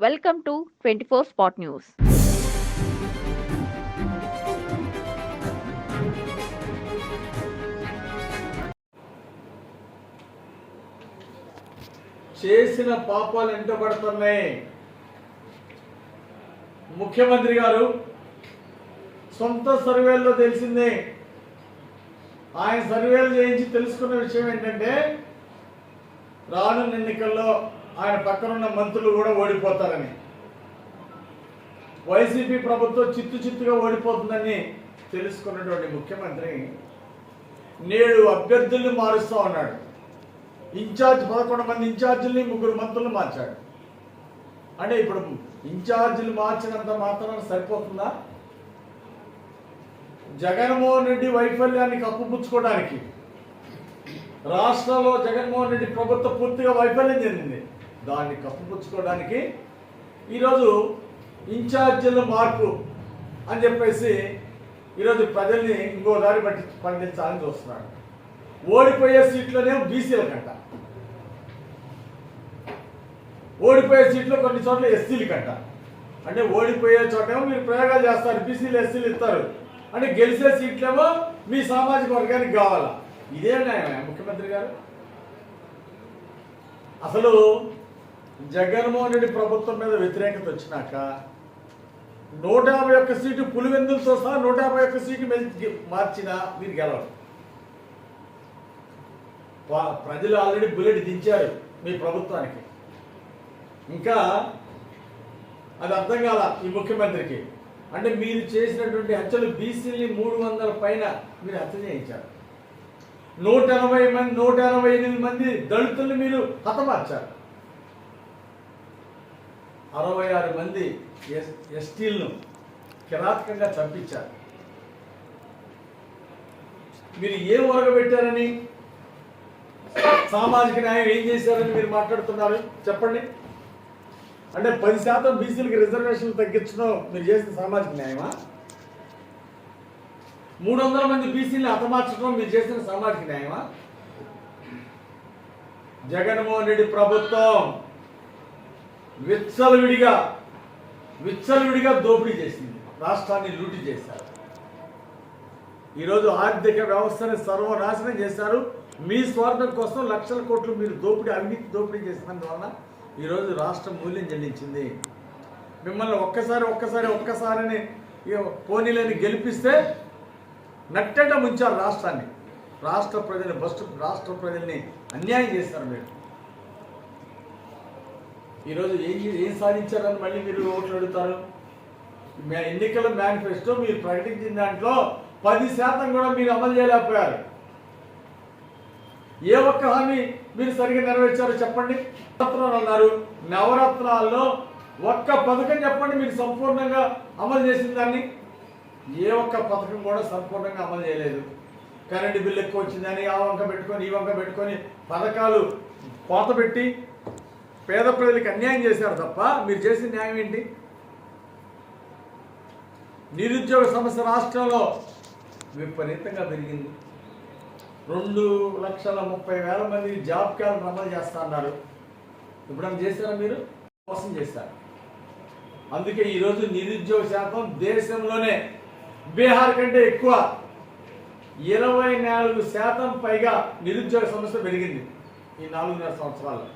Welcome to twenty four spot news చేసిన పాపాలు ఎంటబడుతున్నాయి ముఖ్యమంత్రి గారు సొంత సర్వేల్లో తెలిసిందే. ఆయన సర్వేలు చేయించి తెలుసుకున్న విషయం ఏంటంటే రానున్న ఎన్నికల్లో ఆయన పక్కనున్న మంత్రులు కూడా ఓడిపోతారని. వైసీపీ ప్రభుత్వం చిత్తు చిత్తుగా ఓడిపోతుందని తెలుసుకున్నటువంటి ముఖ్యమంత్రి నేడు అభ్యర్థుల్ని మారుస్తూ ఉన్నాడు. ఇన్ఛార్జ్ పదకొండు మంది ఇన్ఛార్జీల్ని ముగ్గురు మంత్రులు మార్చాడు. అంటే ఇప్పుడు ఇన్ఛార్జీలు మార్చినంత మాత్రం సరిపోతుందా? జగన్మోహన్ రెడ్డి వైఫల్యాన్ని కప్పుపుచ్చుకోవడానికి రాష్ట్రంలో జగన్మోహన్ రెడ్డి ప్రభుత్వం పూర్తిగా వైఫల్యం చెందింది. దాన్ని కప్పుపుచ్చుకోవడానికి ఈరోజు ఇన్ఛార్జీల మార్పు అని చెప్పేసి ఈరోజు ప్రజల్ని ఇంకో దారి పట్టి పండించాలని చూస్తున్నాడు ఓడిపోయే సీట్లోనే బీసీల కంట. ఓడిపోయే సీట్లో కొన్ని చోట్ల ఎస్సీలు కంట. అంటే ఓడిపోయే చోటేమో మీరు ప్రయోగాలు చేస్తారు బీసీలు ఎస్సీలు ఇస్తారు. అంటే గెలిచే సీట్లేమో మీ సామాజిక వర్గానికి కావాలా? ఇదే ముఖ్యమంత్రి గారు. అసలు జగన్మోహన్ రెడ్డి ప్రభుత్వం మీద వ్యతిరేకత వచ్చినాక నూట యాభై ఒక్క సీటు పులివెందులతో సహా నూట యాభై ఒక్క సీటు మార్చినా మీరు గెలవరు. ప్రజలు ఆల్రెడీ బుల్లెట్ దించారు మీ ప్రభుత్వానికి. ఇంకా అది అర్థం కాల ఈ ముఖ్యమంత్రికి. అంటే మీరు చేసినటువంటి హత్యలు బీసీని మూడు వందల పైన మీరు హత్య చేయించారు. నూట ఎనభై మంది నూట ఎనభై ఎనిమిది మంది దళితుల్ని మీరు హతమార్చారు. అరవై ఆరు మంది ఎస్ ఎస్టీలను కిరాతకంగా చంపించారు. మీరు ఏం ఒరగబెట్టారని? సామాజిక న్యాయం ఏం చేశారని మీరు మాట్లాడుతున్నారు? చెప్పండి. అంటే పది శాతం బీసీలకి రిజర్వేషన్లు తగ్గించడం మీరు చేసిన సామాజిక న్యాయమా? మూడు వందల మంది బీసీని హతమార్చడం మీరు చేసిన సామాజిక న్యాయమా? జగన్మోహన్ రెడ్డి ప్రభుత్వం విచ్చలవిడిగా విచ్చలవిడిగా దోపిడీ చేసింది. రాష్ట్రాన్ని లూటి చేశారు. ఈరోజు ఆర్థిక వ్యవస్థని సర్వనాశనం చేశారు. మీ స్వార్థం కోసం లక్షల కోట్లు మీరు దోపిడీ అవినీతి దోపిడీ చేసినందువలన ఈరోజు రాష్ట్రం మూల్యం చెల్లించింది. మిమ్మల్ని ఒక్కసారి ఒక్కసారి ఒక్కసారిని పోనీలని గెలిపిస్తే నట్టెంట ముంచారు రాష్ట్రాన్ని. రాష్ట్ర ప్రజలు బస్ట్ రాష్ట్ర ప్రజల్ని అన్యాయం చేశారు మీరు. ఈరోజు ఏం ఏం సాధించారని మళ్ళీ మీరు ఓట్లు అడుగుతారు? ఎన్నికల మేనిఫెస్టో మీరు ప్రకటించిన దాంట్లో పది శాతం కూడా మీరు అమలు చేయలేకపోయారు. ఏ ఒక్క హామీ మీరు సరిగ్గా నెరవేర్చారో చెప్పండి. నవరత్నాలు అన్నారు. నవరత్నాల్లో ఒక్క పథకం చెప్పండి మీరు సంపూర్ణంగా అమలు చేసిన దాన్ని. ఏ ఒక్క పథకం కూడా సంపూర్ణంగా అమలు చేయలేదు. కరెంటు బిల్లు ఎక్కువ వచ్చిందని ఆ వంక పెట్టుకొని ఈ వంక పెట్టుకొని పథకాలు కోత పెట్టి పేద ప్రజలకు అన్యాయం చేశారు తప్ప మీరు చేసిన న్యాయం ఏంటి? నిరుద్యోగ సమస్య రాష్ట్రంలో విపరీతంగా పెరిగింది. రెండు లక్షల ముప్పై వేల మంది జాబ్ కార్డు అమలు చేస్తా అన్నారు ఇప్పుడు చేశారా మీరు? మోసం చేశారు. అందుకే ఈరోజు నిరుద్యోగ శాతం దేశంలోనే బీహార్ కంటే ఎక్కువ. ఇరవై నాలుగు శాతం పైగా నిరుద్యోగ సమస్య పెరిగింది ఈ నాలుగున్నర సంవత్సరాల్లో.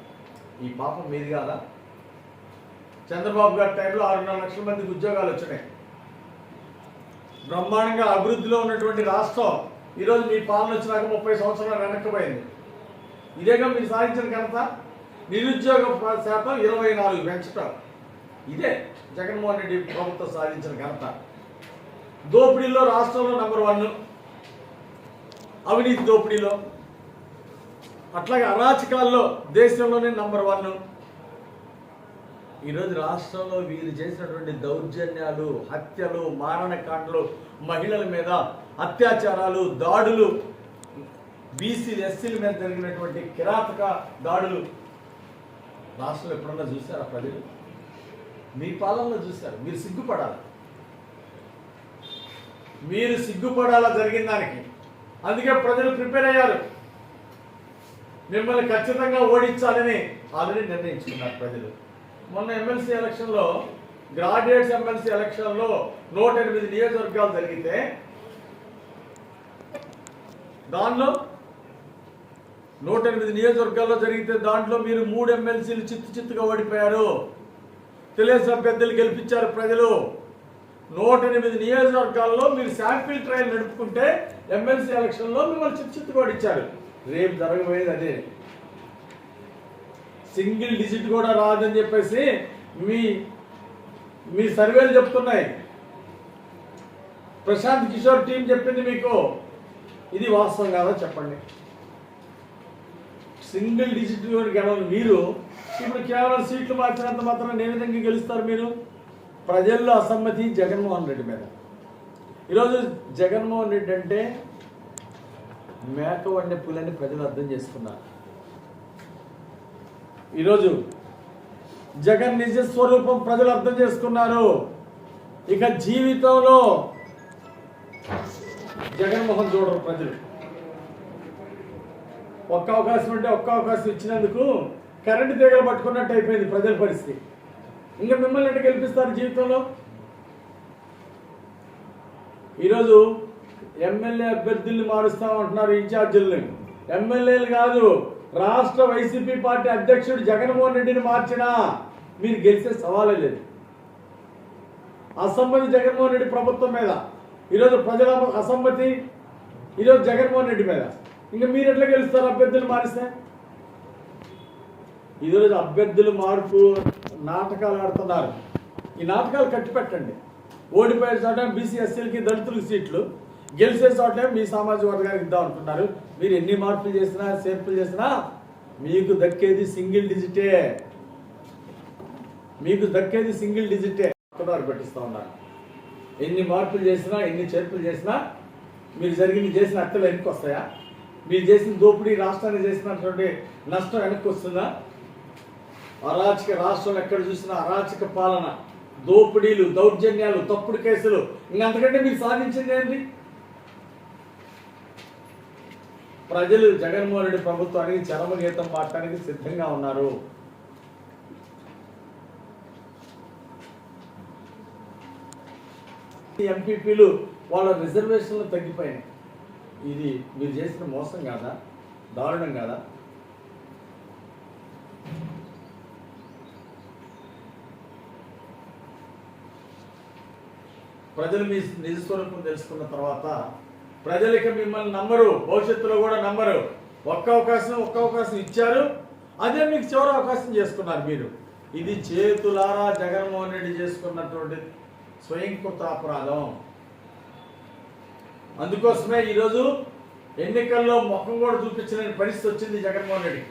ఈ పాపం మీది కాదా? చంద్రబాబు గారి టైంలో ఆరున్నర లక్షల మందికి ఉద్యోగాలు వచ్చినాయి. బ్రహ్మాండంగా అభివృద్ధిలో ఉన్నటువంటి రాష్ట్రం ఈరోజు మీ పాలన వచ్చినాక ముప్పై సంవత్సరాలు వెనక్కిపోయింది ఇదేగా మీరు సాధించిన ఘనత? నిరుద్యోగ శాతం ఇరవై నాలుగు పెంచటం. ఇదే జగన్మోహన్ రెడ్డి ప్రభుత్వం సాధించిన ఘనత. దోపిడీలో రాష్ట్రంలో నెంబర్ వన్ అవినీతి దోపిడీలో అట్లాగే అరాచకాల్లో దేశంలోనే నంబర్ వన్ ఈరోజు రాష్ట్రంలో వీరు చేసినటువంటి దౌర్జన్యాలు హత్యలు మారణకాండలు మహిళల మీద అత్యాచారాలు దాడులు బీసీ ఎస్సీల మీద జరిగినటువంటి కిరాతక దాడులు. రాష్ట్రంలో ఎప్పుడన్నా చూసారా ప్రజలు? మీ పాలనలో చూశారు? మీరు సిగ్గుపడాలి? మీరు సిగ్గుపడాలా జరిగిన దానికి? అందుకే ప్రజలు ప్రిపేర్ అయ్యారు. మిమ్మల్ని ఖచ్చితంగా ఓడించాలని ఆల్రెడీ నిర్ణయించుకున్నారు ప్రజలు. మొన్న ఎమ్మెల్సీ ఎలక్షన్లో గ్రాడ్యుయేట్స్ ఎమ్మెల్సీ ఎలక్షన్లో నూట ఎనిమిది నియోజకవర్గాలు జరిగితే దానిలో నూట ఎనిమిది నియోజకవర్గాల్లో జరిగితే దాంట్లో మీరు మూడు ఎమ్మెల్సీలు చిత్తు చిత్తుగా ఓడిపోయారు. తెలుగుదేశం అభ్యర్థులు గెలిపించారు ప్రజలు. నూట ఎనిమిది నియోజకవర్గాల్లో మీరు శాంపిల్ ట్రయల్ నడుపుకుంటే ఎమ్మెల్సీ ఎలక్షన్లో మిమ్మల్ని చిత్తు చిత్తుగా ఓడించారు. రేపు జరగబోయేది అదే. సింగిల్ డిజిట్ కూడా రాదని చెప్పేసి మీ మీ సర్వేలు చెప్తున్నాయి. ప్రశాంత్ కిషోర్ టీం చెప్పింది మీకు. ఇది వాస్తవం కాదా చెప్పండి. సింగిల్ డిజిట్ గెలవని మీరు ఇప్పుడు కేవలం సీట్లు మార్చినంత మాత్రం ఏ విధంగా గెలుస్తారు మీరు? ప్రజల్లో అసమ్మతి జగన్మోహన్ రెడ్డి మీద. ఈరోజు జగన్మోహన్ రెడ్డి అంటే మేక వండే పులని ప్రజలు అర్థం చేసుకున్నారు. ఈరోజు జగన్ నిజ స్వరూపం ప్రజలు అర్థం చేసుకున్నారు. ఇక జీవితంలో జగన్మోహన్ చూడరు ప్రజలు. ఒక్క అవకాశం అంటే ఒక్క అవకాశం ఇచ్చినందుకు కరెంటు తీగలు పట్టుకున్నట్టు అయిపోయింది ప్రజల పరిస్థితి. ఇంకా మిమ్మల్ని ఎట్లా గెలిపిస్తారు జీవితంలో? ఈరోజు ఎమ్మెల్యే అభ్యర్థుల్ని మారుస్తామంటున్నారు ఇన్ఛార్జీలని. ఎమ్మెల్యేలు కాదు రాష్ట్ర వైసీపీ పార్టీ అధ్యక్షుడు జగన్మోహన్ రెడ్డిని మార్చినా మీరు గెలిచే సవాలే లేదు. అసమ్మతి జగన్మోహన్ రెడ్డి ప్రభుత్వం మీద ఈరోజు ప్రజల అసమ్మతి ఈరోజు జగన్మోహన్ రెడ్డి మీద. ఇంకా మీరు ఎట్లా గెలుస్తారు అభ్యర్థులు మారిస్తే? ఈరోజు అభ్యర్థులు మార్పు నాటకాలు ఆడుతున్నారు. ఈ నాటకాలు కట్టిపెట్టండి. ఓడిపోయే చోట బీసీ ఎస్సీలకి దళితులకి సీట్లు. గెలిచే చోట్లే మీ సామాజిక వర్గానికి ఇద్దాం అనుకుంటున్నారు. మీరు ఎన్ని మార్పులు చేసినా చేర్పులు చేసినా మీకు దక్కేది సింగిల్ డిజిటే. మీకు దక్కేది సింగిల్ డిజిటే. పక్కదారి పెట్టిస్తూ ఉన్నారు. ఎన్ని మార్పులు చేసినా ఎన్ని చేర్పులు చేసినా మీరు జరిగింది చేసిన అత్తలు వెనక్కి వస్తాయా? మీరు చేసిన దోపిడీ రాష్ట్రానికి చేసినటువంటి నష్టం వెనక్కి వస్తుందా? అరాచక రాష్ట్రం ఎక్కడ చూసినా అరాచక పాలన దోపిడీలు దౌర్జన్యాలు తప్పుడు కేసులు. ఇంకంతకంటే మీరు సాధించింది ఏంటి? ప్రజలు జగన్మోహన్ రెడ్డి ప్రభుత్వానికి చరమగీతం పాడటానికి సిద్ధంగా ఉన్నారు. ఎంపీపీలు వాళ్ళ రిజర్వేషన్లు తగ్గిపోయినాయి. ఇది మీరు చేసిన మోసం కాదా? దారుణం కాదా? ప్రజలు మీ నిజస్వరూపం తెలుసుకున్న తర్వాత ప్రజలకి మిమ్మల్ని నమ్మరు భవిష్యత్తులో కూడా నమ్మరు. ఒక్క అవకాశం ఒక్క అవకాశం ఇచ్చారు. అదే మీకు చివరి అవకాశం చేసుకున్నారు మీరు. ఇది చేతులారా జగన్మోహన్ రెడ్డి చేసుకున్నటువంటి స్వయంకృత అపరాధం అందుకోసమే ఈరోజు ఎన్నికల్లో ముఖం కూడా చూపించలేని పరిస్థితి వచ్చింది జగన్మోహన్ రెడ్డి.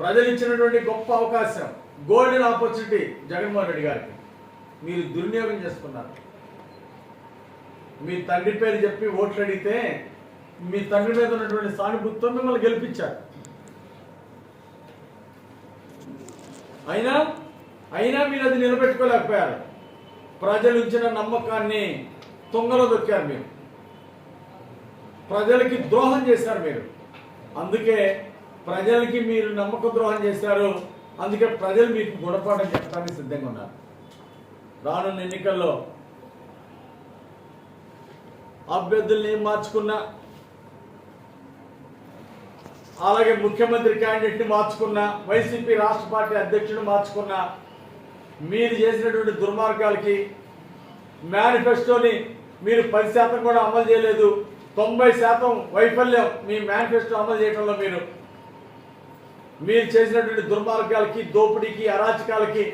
ప్రజలు ఇచ్చినటువంటి గొప్ప అవకాశం గోల్డెన్ ఆపర్చునిటీ జగన్మోహన్ రెడ్డి గారికి. మీరు దుర్వినియోగం చేసుకున్నారు. మీ తండ్రి పేరు చెప్పి ఓట్లు అడిగితే మీ తండ్రి మీద ఉన్నటువంటి సానుభూతితో మిమ్మల్ని గెలిపించారు. అయినా అయినా మీరు అది నిలబెట్టుకోలేకపోయారు. ప్రజలు ఇచ్చిన నమ్మకాన్ని తొంగలో దొక్కారు మీరు. ప్రజలకి ద్రోహం చేశారు మీరు. అందుకే ప్రజలకి మీరు నమ్మక ద్రోహం చేశారు. అందుకే ప్రజలు మీకు గుణపాఠం చెప్పడానికి సిద్ధంగా ఉన్నారు. రానున్న ఎన్నికల్లో అభ్యర్థుల్ని మార్చుకున్నా అలాగే ముఖ్యమంత్రి క్యాండిడేట్ని మార్చుకున్నా వైసీపీ రాష్ట్ర పార్టీ అధ్యక్షుడు మార్చుకున్నా మీరు చేసినటువంటి దుర్మార్గాలకి మేనిఫెస్టోని మీరు పది శాతం కూడా అమలు చేయలేదు. తొంభై శాతం వైఫల్యం మీ మేనిఫెస్టో అమలు చేయడంలో మీరు. మీరు చేసినటువంటి దుర్మార్గాలకి దోపిడీకి అరాచకాలకి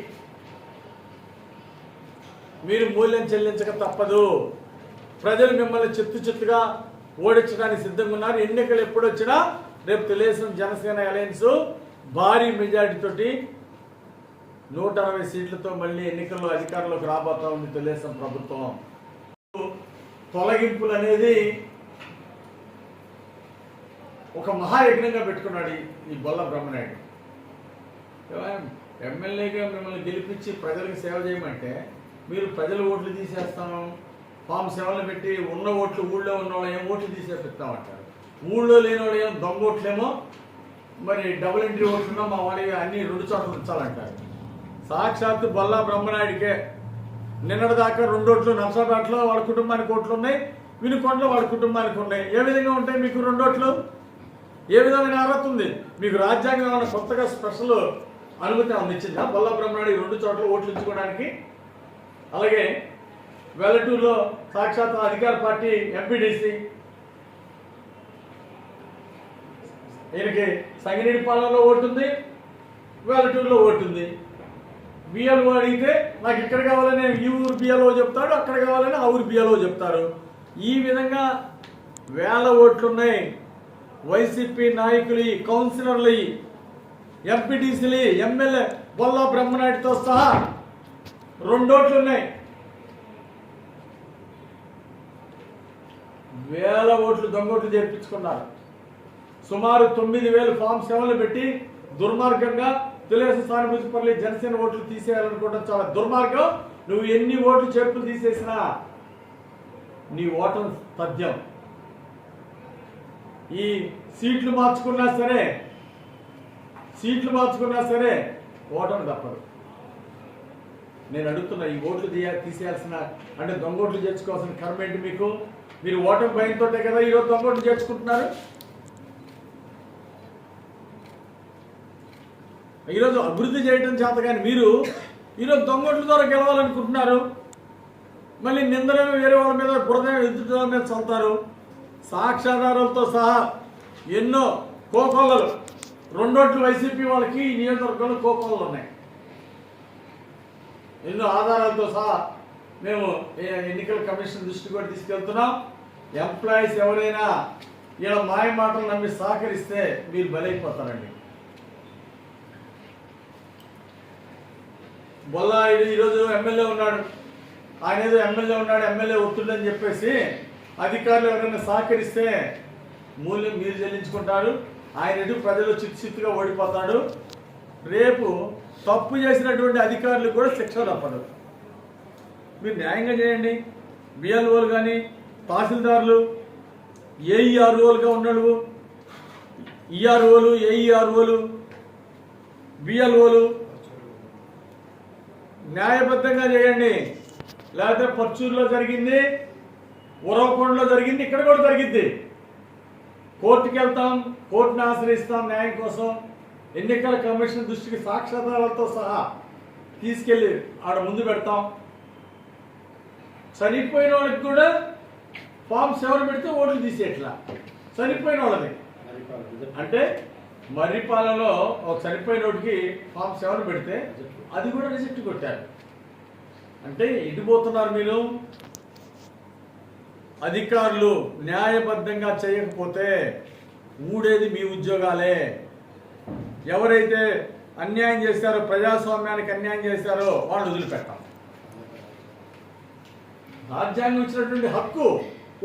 మీరు మూల్యం చెల్లించక తప్పదు. ప్రజలు మిమ్మల్ని చెత్తు చెత్తుగా ఓడించడానికి సిద్ధంగా ఉన్నారు. ఎన్నికలు ఎప్పుడు వచ్చినా రేపు తెలుగుదేశం జనసేన అలయన్స్ భారీ మెజారిటీతోటి నూట అరవై సీట్లతో మళ్ళీ ఎన్నికల్లో అధికారంలోకి రాబోతా ఉంది తెలుగుదేశం ప్రభుత్వం. తొలగింపులు అనేది ఒక మహాయజ్ఞంగా పెట్టుకున్నాడు ఈ- బొల్ల బ్రహ్మనాయుడు. ఎమ్మెల్యేగా మిమ్మల్ని గెలిపించి ప్రజలకు సేవ చేయమంటే మీరు ప్రజల ఓట్లు తీసేస్తాము పాము సేవలు పెట్టి ఉన్న ఓట్లు ఊళ్ళో ఉన్న వాళ్ళు ఏం ఓట్లు తీసేపిస్తామంటారు ఊళ్ళో లేని వాళ్ళు ఏం దొంగ ఓట్లేమో? మరి డబుల్ ఎంట్రీ ఓట్లున్నా మా వాడికి అన్ని రెండు చోట్ల ఉంచాలంటారు. సాక్షాత్తు బొల్లా బ్రహ్మనాయుడికే. నిన్నటి దాకా రెండు ఓట్లు నర్సాపేటలో వాళ్ళ కుటుంబానికి ఓట్లు ఉన్నాయి వినుకొండలో వాళ్ళ కుటుంబానికి ఉన్నాయి. ఏ విధంగా ఉంటాయి మీకు రెండు ఓట్లు? ఏ విధమైన అర్హత ఉంది? మీకు రాజ్యాంగం ఏమైనా కొత్తగా స్పెషల్ అనుమతి అందించిందా ఇచ్చిందా? బ్రహ్మనాయుడు రెండు చోట్ల ఓట్లు ఇచ్చుకోవడానికి అలాగే వెల్లటూరులో సాక్షాత్ అధికార పార్టీ ఎంపీడీసీ. ఈయనకి సంగిరెడ్డి పాలనలో ఓటుంది వెల్లటూరులో ఓటుంది బిఎల్ఓ అడిగితే నాకు ఇక్కడ కావాలని ఈ ఊరు బిఎల్ఓ చెప్తాడు అక్కడ కావాలని ఆ ఊరు బిఎల్ఓ చెప్తారు. ఈ విధంగా వేల ఓట్లున్నాయి. వైసీపీ నాయకులు కౌన్సిలర్లు ఎంపీటీసీలు ఎమ్మెల్యే బొల్లా బ్రహ్మనాయుడితో సహా రెండు ఓట్లు ఉన్నాయి వేల ఓట్లు దొంగోట్లు చేర్పించుకున్నారు. సుమారు తొమ్మిది వేలు ఫామ్ సెవెన్లు పెట్టి దుర్మార్గంగా తెలుగుదేశం సానుభూతిపల్లి జనసేన ఓట్లు తీసేయాలనుకోవడం చాలా దుర్మార్గం. నువ్వు ఎన్ని ఓట్లు చేర్పులు తీసేసినా నీ ఓటం తథ్యం. ఈ సీట్లు మార్చుకున్నా సరే సీట్లు మార్చుకున్నా సరే ఓటమి తప్పదు. నేను అడుగుతున్నా ఈ ఓట్లు తీయ తీసేయాల్సిన అంటే దొంగోట్లు చేర్చుకోవాల్సిన కర్మ ఏంటి మీకు? మీరు ఓటమి భయంతో కదా ఈరోజు తొంగోటు చేర్చుకుంటున్నారు? ఈరోజు అభివృద్ధి చేయడం చేత కానీ మీరు ఈరోజు దొంగోట్ల ద్వారా గెలవాలనుకుంటున్నారు. మళ్ళీ నిందలు వేరే వాళ్ళ మీద బురద ఎదుటి మీద చల్తారు సాక్ష్యాధారాలతో సహా ఎన్నో కోకొల్లలు. రెండోట్లు వైసీపీ వాళ్ళకి ఈ నియోజకవర్గంలో కోకొల్లలు ఉన్నాయి. ఎన్నో ఆధారాలతో సహా మేము ఎన్నికల కమిషన్ దృష్టి కూడా తీసుకెళ్తున్నాం. ఎంప్లాయీస్ ఎవరైనా ఇలా మాయ మాటలు నమ్మి సహకరిస్తే మీరు బలైపోతారండి. బొల్లాయుడు ఈరోజు ఎమ్మెల్యే ఉన్నాడు. ఆయన ఏదో ఎమ్మెల్యే ఉన్నాడు ఎమ్మెల్యే ఒత్తిడి అని చెప్పేసి అధికారులు ఎవరైనా సహకరిస్తే మూల్యం మీరు చెల్లించుకుంటారు. ఆయన ఎటు ప్రజలు చిత్తుగా ఓడిపోతాడు. రేపు తప్పు చేసినటువంటి అధికారులు కూడా శిక్ష తప్పదు మీరు న్యాయంగా చేయండి. బిఎల్ఓలు కానీ తహసీల్దారులు ఏఈఆర్ఓలుగా ఉన్నాడు ఈఆర్ఓలు ఏఈఆర్ఓలు బిఎల్ఓలు న్యాయబద్ధంగా చేయండి. లేకపోతే పర్చూరులో జరిగింది ఉరవకొండలో జరిగింది ఇక్కడ కూడా జరిగింది. కోర్టుకి వెళ్తాం కోర్టుని ఆశ్రయిస్తాం న్యాయం కోసం. ఎన్నికల కమిషన్ దృష్టికి సాక్ష్యాధారాలతో సహా తీసుకెళ్ళి ఆడ ముందు పెడతాం. చనిపోయిన వాళ్ళకి కూడా ఫామ్ సెవెన్ పెడితే ఓట్లు తీసేట్లా. చనిపోయిన వాళ్ళని అంటే మర్రిపాలలో ఒక చనిపోయినోడికి ఫామ్ సెవెన్ పెడితే అది కూడా రిజెక్ట్ కొట్టారు. అంటే ఇటుపోతున్నారు మీరు. అధికారులు న్యాయబద్ధంగా చేయకపోతే ఊడేది మీ ఉద్యోగాలే. ఎవరైతే అన్యాయం చేశారో ప్రజాస్వామ్యానికి అన్యాయం చేశారో వాళ్ళు వదిలిపెట్టాలి. రాజ్యాంగం ఇచ్చినటువంటి హక్కు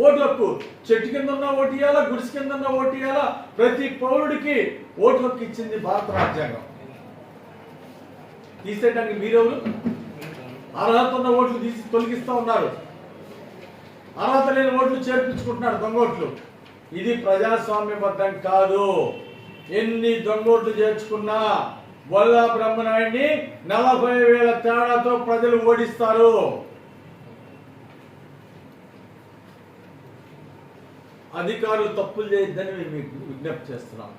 ఓటు హక్కు. చెట్టు కింద ఉన్న ఓటు ఇవ్వాలా గుడిసి కింద ఉన్న ఓటు ఇవ్వాలా ప్రతి పౌరుడికి ఓటు హక్కు ఇచ్చింది భారత రాజ్యాంగం. తీసేయడానికి మీరెవరు? అర్హత ఉన్న ఓట్లు తీసి తొలగిస్తూ ఉన్నారు. అర్హత లేని ఓట్లు చేర్పించుకుంటున్నారు దొంగోట్లు ఇది ప్రజాస్వామ్యబద్ధం కాదు. ఎన్ని దొంగోట్లు చేర్చుకున్నా బొల్లా బ్రహ్మనాయుడిని నలభై వేల తేడాతో ప్రజలు ఓడిస్తారు. అధికారులు తప్పులు చేయొద్దని మేము మీకు విజ్ఞప్తి చేస్తున్నాం.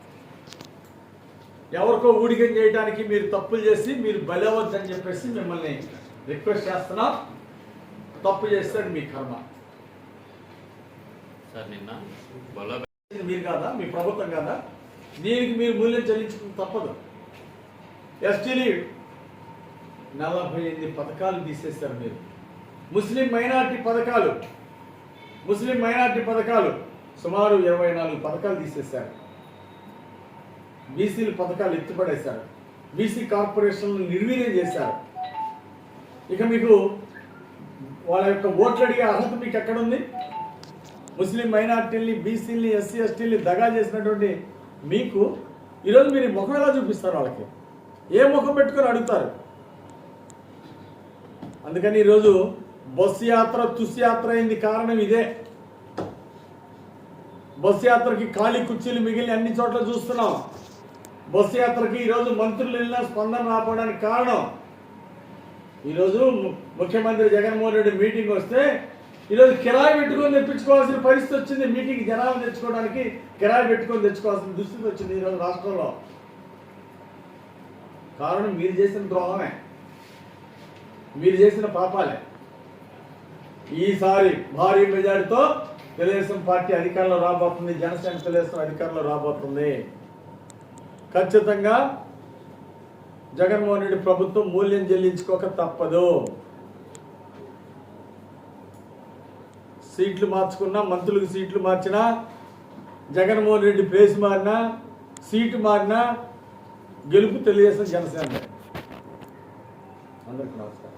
ఎవరికో ఊడికం చేయడానికి మీరు తప్పులు చేసి మీరు బలవద్దని చెప్పేసి మిమ్మల్ని రిక్వెస్ట్ చేస్తున్నాం. తప్పు చేస్తే అది మీ కర్మ. సార్ నిన్న మీరు కాదా? మీ ప్రభుత్వం కాదా? దీనికి మీరు మూల్యం చెల్లించడం తప్పదు. ఎస్టీలు నలభై ఎనిమిది పథకాలు తీసేశారు మీరు. ముస్లిం మైనార్టీ పథకాలు ముస్లిం మైనార్టీ పథకాలు సుమారు ఇరవై నాలుగు పథకాలు తీసేశారు. బీసీల పథకాలు ఎత్తుపడేశారు. బీసీ కార్పొరేషన్లు నిర్వీర్యం చేశారు. ఇక మీకు వాళ్ళ యొక్క ఓట్లు అడిగే అర్హత మీకు ఎక్కడుంది? ముస్లిం మైనార్టీల్ని బీసీల్ని ఎస్సీ ఎస్టీల్ని దగా చేసినటువంటి మీకు ఈరోజు మీరు ముఖం ఎలా చూపిస్తారు వాళ్ళకి? ఏ ముఖం పెట్టుకొని అడుగుతారు? అందుకని ఈరోజు బస్సు యాత్ర తుస్ యాత్ర అయింది కారణం ఇదే. బస్సు యాత్రకి ఖాళీ కుర్చీలు మిగిలిన అన్ని చోట్ల చూస్తున్నాం. బస్సు యాత్రకి ఈరోజు మంత్రులు వెళ్ళిన స్పందన రాకపోవడానికి కారణం. ఈరోజు ము- ముఖ్యమంత్రి జగన్మోహన్ రెడ్డి మీటింగ్ వస్తే ఈరోజు కిరాయి పెట్టుకొని తెప్పించుకోవాల్సిన పరిస్థితి వచ్చింది. మీటింగ్ జనాలు తెచ్చుకోవడానికి కిరాయి పెట్టుకొని తెచ్చుకోవాల్సిన దుస్థితి వచ్చింది ఈరోజు రాష్ట్రంలో. కారణం మీరు చేసిన ద్రోహమే. మీరు చేసిన పాపాలే. ఈసారి భారీ మెజారిటీతో తెలుగుదేశం పార్టీ అధికారంలో రాబోతుంది జనసేన తెలుగుదేశం అధికారంలో రాబోతుంది. ఖచ్చితంగా జగన్మోహన్ రెడ్డి ప్రభుత్వం మూల్యం చెల్లించుకోక తప్పదు. సీట్లు మార్చుకున్నా మంత్రులకు సీట్లు మార్చినా జగన్మోహన్ రెడ్డి ప్లేస్ మారినా సీటు మారినా గెలుపు తెలియజేసిన జనసేన అందరికీ నమస్కారం.